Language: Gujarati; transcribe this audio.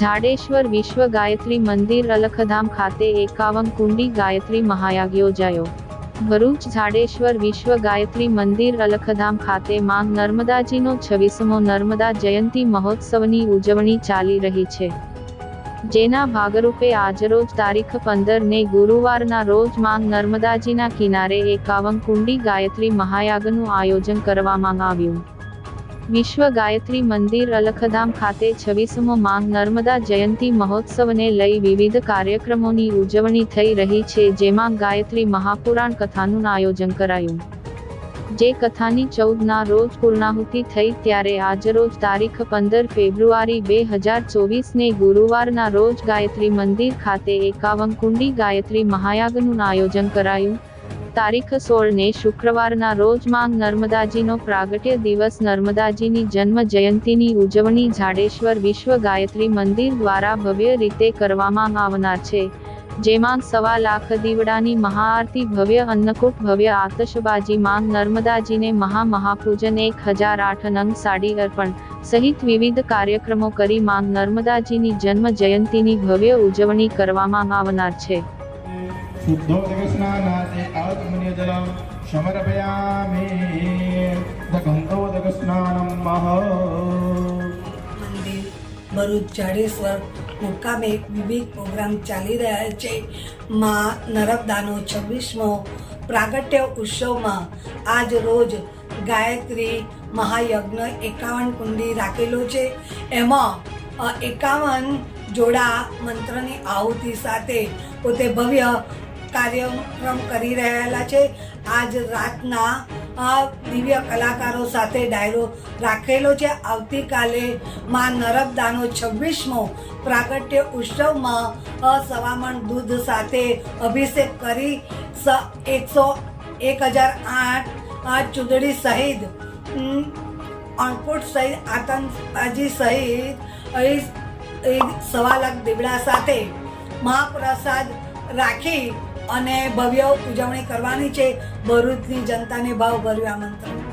ઝાડેશ્વર વિશ્વ ગાયત્રી મંદિર અલખધામ ખાતે એકાવન કુંડી ગાયત્રી મહાયાગ યોજાયો ભરૂચ જાડેશ્વર વિશ્વ ગાયત્રી મંદિર અલખધામ ખાતે માં નર્મદાજીનો છવ્વીસમો નર્મદા જયંતી મહોત્સવની ઉજવણી ચાલી રહી છે. જેના ભાગરૂપે આજરોજ તારીખ પંદર ને ગુરુવારના રોજ માંગ નર્મદાજીના કિનારે એકાવન કુંડી ગાયત્રી મહાયાગનું આયોજન કરવામાં આવ્યું. વિશ્વ ગાયત્રી મંદિર અલખધામ ખાતે છવ્વીસમો માંગ નર્મદા જયંતી મહોત્સવને લઈ વિવિધ કાર્યક્રમોની ઉજવણી થઈ રહી છે, જેમાં ગાયત્રી મહાપુરાણ કથાનું આયોજન કરાયું. જે કથાની ચૌદના રોજ પૂર્ણાહુતિ થઈ ત્યારે આજરોજ તારીખ પંદર ફેબ્રુઆરી બે હજાર ચોવીસને ગુરુવારના રોજ ગાયત્રી મંદિર ખાતે એકાવન કુંડી ગાયત્રી મહાયાગનું આયોજન કરાયું. તારીખ સોળને શુક્રવારના રોજ માંગ નર્મદાજીનો પ્રાગટ્ય દિવસ નર્મદાજીની જન્મ જયંતીની ઉજવણી જાડેશ્વર વિશ્વ ગાયત્રી મંદિર દ્વારા ભવ્ય રીતે કરવામાં આવનાર છે, જેમાં સવા લાખ દીવડાની મહાઆરતી, ભવ્ય અન્નકૂટ, ભવ્ય આતશબાજી માંગ નર્મદાજીને મહા મહાપૂજન એક હજાર આઠ નંગ સાડી અર્પણ સહિત વિવિધ કાર્યક્રમો કરી માંગ નર્મદાજીની જન્મ જયંતિની ભવ્ય ઉજવણી કરવામાં આવનાર છે. જાડેશ્વર મુકામે વિવિધ પ્રોગ્રામ ચાલી રહ્યા છે. મા નર્મદાનો છવ્વીસમો પ્રાગટ્ય ઉત્સવમાં આજ રોજ ગાયત્રી મહાયજ્ઞ એકાવન કુંડી રાખેલો છે. એમાં એકાવન જોડા મંત્રની આહુતિ સાથે પોતે ભવ્ય કાર્યક્રમ કરી રહેલા છે. આજ રાતના દિવ્ય કલાકારો સાથે ડાયરો રાખેલો છે. આવતીકાલે માં નરબદાનો છવ્વીસમો પ્રાગટ્ય ઉત્સવમાં અસવામણ દૂધ સાથે અભિષેક કરી સ, એકસો એક હજાર આઠ ચૂંટણી સહિત અણકુટ સહિત આતંકબાજી સહિત સવા લાખ દીવડા સાથે મહાપ્રસાદ રાખી અને ભવ્ય ઉજવણી કરવાની છે. ભરૂચની જનતાને ભાવભર્યું આમંત્રણ.